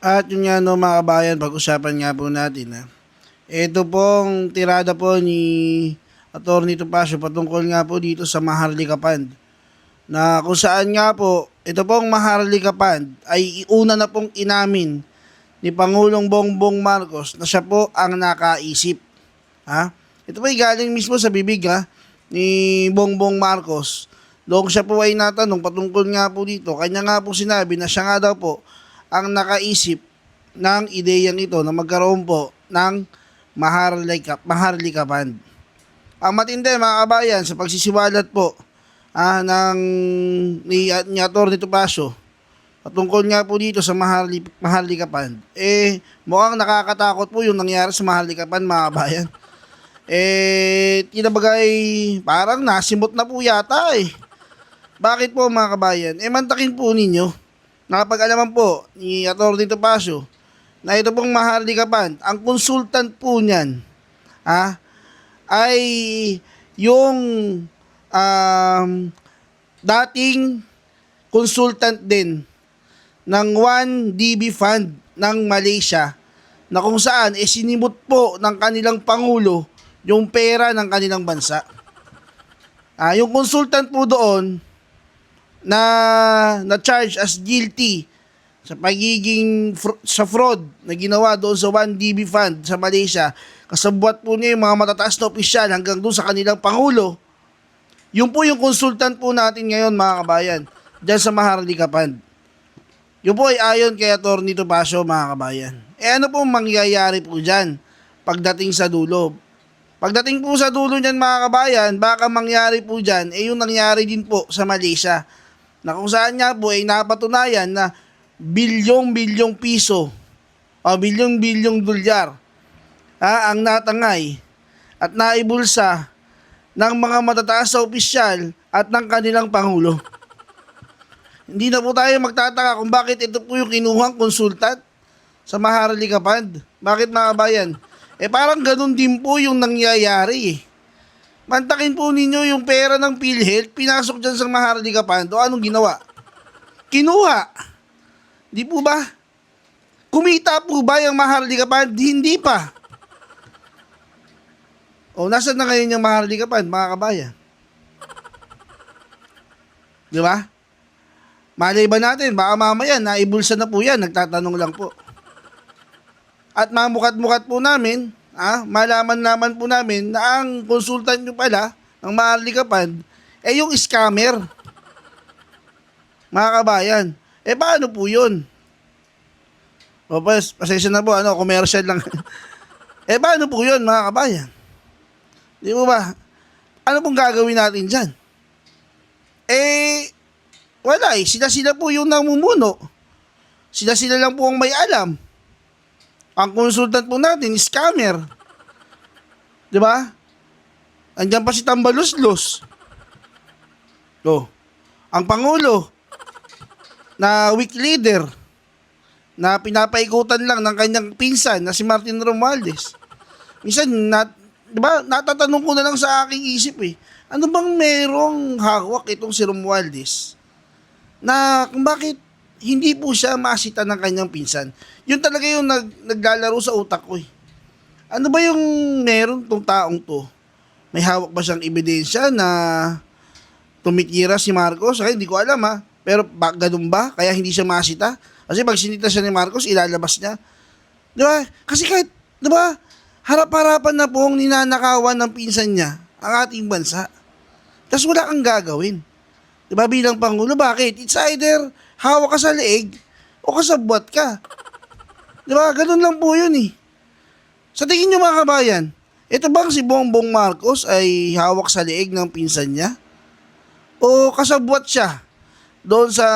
At yun nga no mga kabayan, pag-usapan nga po natin ha. Ito pong tirada po ni Atty. Topacio patungkol nga po dito sa Maharlika Fund. Na kung saan nga po, ito pong Maharlika Fund ay una na pong inamin ni Pangulong Bongbong Marcos na siya po ang nakaisip. Ha? Ito po ay galing mismo sa bibig ha, ni Bongbong Marcos. Doon siya po ay natanong patungkol nga po dito. Kanya nga po sinabi na siya nga daw po ang nakaisip ng ideyang ito na magkaroon po ng Maharlika, Maharlika Fund. Ang matindi mga kabayan sa pagsisiwalat po ah, ng ni, ni Atty. Topacio patungkol nga po dito sa Maharli, Maharlika Fund, eh mukhang nakakatakot po yung nangyari sa Maharlika Fund mga kabayan. Eh, tinabagay, parang nasimot na po yata eh. Bakit po mga kabayan? Eh mantakin po ninyo, nakapag-alaman po ni Atty. Topacio na ito pong Maharlika Fund, ang consultant po niyan, ah, ay yung um, dating consultant din ng 1DB Fund ng Malaysia na kung saan eh sinimot po ng kanilang pangulo yung pera ng kanilang bansa. Ah, yung consultant po doon na na charge as guilty sa pagiging fr- sa fraud na ginawa doon sa 1DB Fund sa Malaysia. Kasabwat po niya yung mga matataas na opisyal hanggang doon sa kanilang pangulo. Yun po yung consultant po natin ngayon mga kabayan dyan sa Maharlika Fund. Yun po ay ayon kay Atty. Topacio mga kabayan. Eh ano po mangyayari po dyan pagdating sa dulo? Pagdating po sa dulo niyan mga kabayan, baka mangyari po dyan, eh yung nangyari din po sa Malaysia. Na kung saan nga po ay napatunayan na bilyong-bilyong piso o bilyong-bilyong dolyar ah, ang natangay at naibulsa ng mga matataas sa opisyal at ng kanilang pangulo. Hindi na po tayo magtataka kung bakit ito po yung kinuhang konsultat sa Maharlika Fund. Bakit mga kabayan? Eh parang ganun din po yung nangyayari eh. Mantakin po ninyo yung pera ng PhilHealth, pinasok dyan sa Maharlika Fund o anong ginawa? Kinuha. Di po ba? Kumita po ba yung Maharlika Fund? Hindi pa. O, nasan na ngayon yung Maharlika Fund, mga kabayan? Di ba? Malay ba natin, baka mamaya naibulsa na po yan, nagtatanong lang po. At mamukat-mukat po namin, ah, malaman naman po namin na ang konsultant nyo pala ng Maharlika Fund, eh yung scammer. Mga kabayan, eh paano po yun? O pas, pasensya na po, ano, commercial lang. eh paano po yun mga kabayan? Di mo ba? Ano pong gagawin natin dyan? Eh, wala eh. Sila-sila po yung namumuno. Sila-sila lang po ang may alam. Ang consultant po natin, scammer. Di ba? Andiyan pa si Tambaluslos. Oh. Ang Pangulo na weak leader na pinapaikutan lang ng kanyang pinsan na si Martin Romualdez. Minsan, nat, di ba, natatanong ko na lang sa aking isip eh, ano bang merong hawak itong si Romualdez na kung bakit hindi po siya masita ng kanyang pinsan. Yun talaga yung nag, naglalaro sa utak ko eh. Ano ba yung meron tong taong to? May hawak ba siyang ebidensya na tumitira si Marcos? Ay, hindi ko alam ha. Pero ba, ganun ba? Kaya hindi siya masita? Kasi pag sinita siya ni Marcos, ilalabas niya. Di ba? Kasi kahit, di ba, harap-harapan na pong ninanakawan ng pinsan niya ang ating bansa. Tapos wala kang gagawin. Di ba bilang Pangulo, bakit? It's either hawak ka sa leeg o kasabwat ka. Di ba? Ganun lang po yun eh. Sa tingin nyo mga kabayan, ito bang si Bongbong Marcos ay hawak sa leeg ng pinsan niya? O kasabwat siya doon sa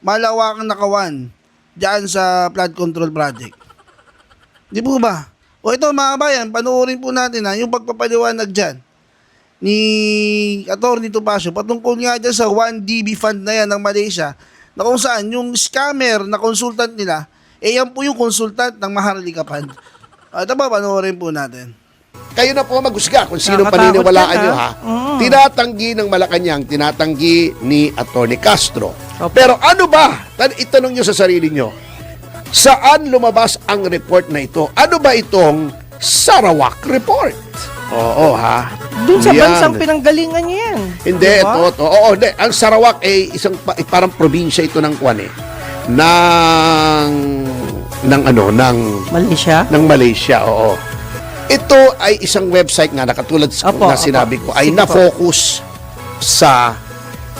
malawakang nakawan dyan sa flood control project? Di po ba? O ito mga kabayan, panuorin po natin ha, yung pagpapaliwanag dyan ni Atty. Topacio patungkol nga dyan sa 1DB fund na yan ng Malaysia na kung saan yung scammer na consultant nila, eh yan po yung consultant ng Maharlika Fund. Uh, ito ba, panoorin po natin. Kayo na po maghusga kung sino paniniwalaan nyo ha? ha. Oo. Tinatanggi ng Malacanang, tinatanggi ni Atty. Castro. Opo. Pero ano ba? Tan- Itanong nyo sa sarili nyo. Saan lumabas ang report na ito? Ano ba itong Sarawak Report? Oo, ha? Doon sa Yan. bansang pinanggalingan niya yan. Hindi, Diba? ito, ito. Oo, hindi. Ang Sarawak ay isang eh, parang probinsya ito ng kwan eh. Ng ng ano, ng Malaysia? ng Malaysia, oo. Ito ay isang website nga na katulad Apo, na sinabi ko ay na-focus sa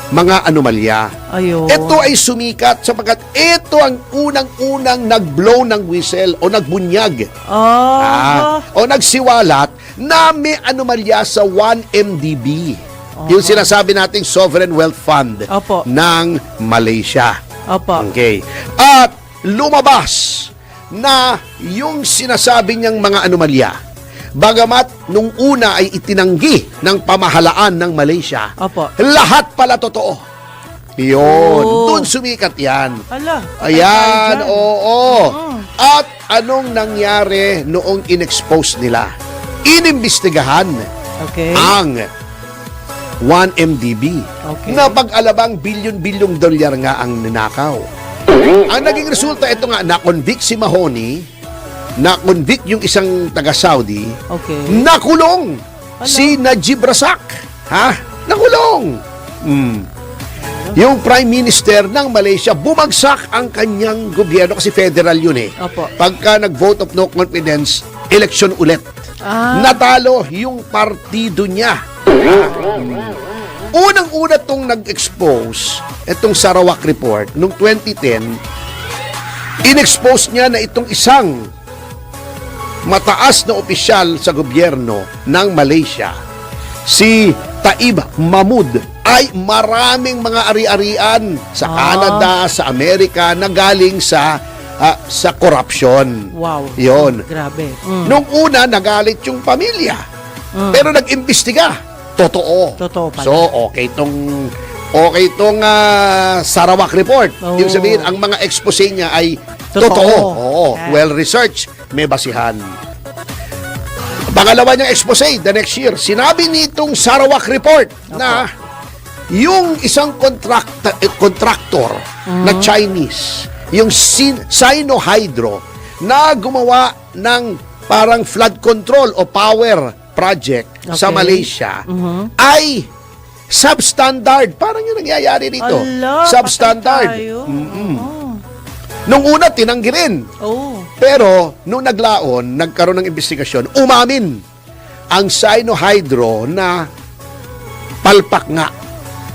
mga anomalya. Ayun. Ito ay sumikat sapagkat ito ang unang-unang nag-blow ng whistle o nagbunyag Ah. Ah, o nagsiwalat na may anomalya sa 1MDB. Yung sinasabi nating Sovereign Wealth Fund Opo. ng Malaysia. Opo. Okay. At lumabas na yung sinasabi niyang mga anomalya, bagamat nung una ay itinanggi ng pamahalaan ng Malaysia, Opo. lahat pala totoo. Yun. Oh. Doon sumikat yan. Ala. Ayan, dyan. oo. Mm. At anong nangyari noong in-expose nila? Inimbestigahan Okay. ang 1MDB Okay. na pag-alabang bilyon-bilyong dolyar nga ang ninakaw. ang naging resulta, ito nga, na-convict si Mahoney, na-convict yung isang taga-Saudi, Okay. nakulong Ano? si Najib Razak. Ha? Nakulong. Hmm. Yung Prime Minister ng Malaysia, bumagsak ang kanyang gobyerno kasi federal yun eh. Opo. Pagka nag-vote of no confidence, election ulit. Ah. Natalo yung partido niya. Unang-una tong nag-expose, itong Sarawak Report, noong 2010, in-expose niya na itong isang mataas na opisyal sa gobyerno ng Malaysia, si Taib Mahmud, ay maraming mga ari-arian sa Ah. Canada, sa Amerika, na galing sa ah, sa corruption. Wow. Yon. Grabe. Mm. Nung una, nagalit yung pamilya. Mm. Pero nag-imbestiga. Totoo. Totoo pala. So, okay tong okay tong ah, Sarawak report. Oo. Yung sabihin, ang mga expose niya ay Totoo. totoo. Oo, Yeah. well researched, may basihan. Pangalawa niyang expose, the next year, sinabi nitong Sarawak report na yung isang contract, eh, contractor na Mm-hmm. Chinese, yung Sin- Sino-Hydro, na gumawa ng parang flood control o power project sa Okay. Malaysia, Mhm. ay substandard. Parang yung nangyayari dito. Ala, substandard. Oh. Nung una, tinanggi rin. Oh. Pero, nung naglaon, nagkaroon ng investigasyon, umamin ang Sino-Hydro na palpak nga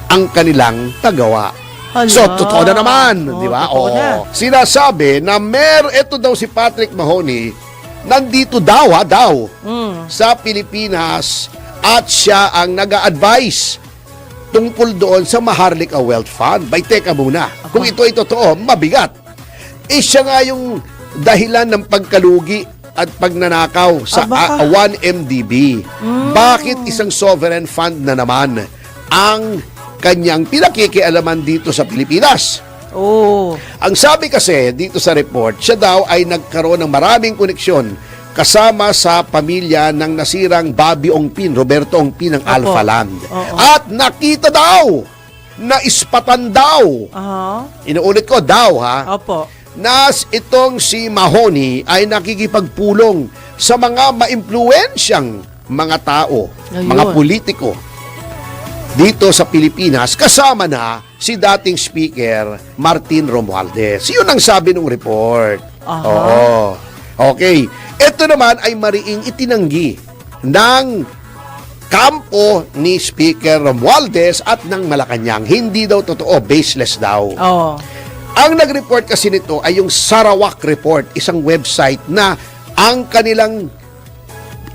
ang kanilang tagawa. Hala. So, totoo na naman, Oo, di ba? totoo na. Sinasabi na mer, ito daw si Patrick Mahoney, nandito daw, ha, daw, Mm. sa Pilipinas at siya ang nag-a-advise tungkol doon sa Maharlika Wealth Fund. Bay, teka muna. Kung ito ay totoo, mabigat. Eh, siya nga yung dahilan ng pagkalugi at pagnanakaw sa Ah, baka- ah, 1MDB. Bakit isang sovereign fund na naman ang kanyang pinakikialaman dito sa Pilipinas? Oh. Ang sabi kasi dito sa report, siya daw ay nagkaroon ng maraming koneksyon kasama sa pamilya ng nasirang Bobby Ongpin, Roberto Ongpin ng Opo. Alpha Land. Oo. At nakita daw na ispatan daw. Aha. Inuulit ko, daw ha, Opo. nas itong si Mahoney ay nakikipagpulong sa mga maimpluwensyang mga tao, Ayun. mga politiko dito sa Pilipinas kasama na si dating speaker Martin Romualdez. Yun ang sabi ng report. Aha. Oo. Okay. Ito naman ay mariing itinanggi ng kampo ni Speaker Romualdez at ng Malacanang. Hindi daw totoo, baseless daw. Oh. Ang nag-report kasi nito ay yung Sarawak Report, isang website na ang kanilang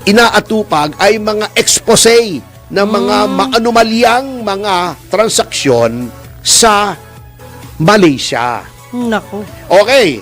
inaatupag ay mga expose ng mga maanumalyang mga transaksyon sa Malaysia. Nako. Okay.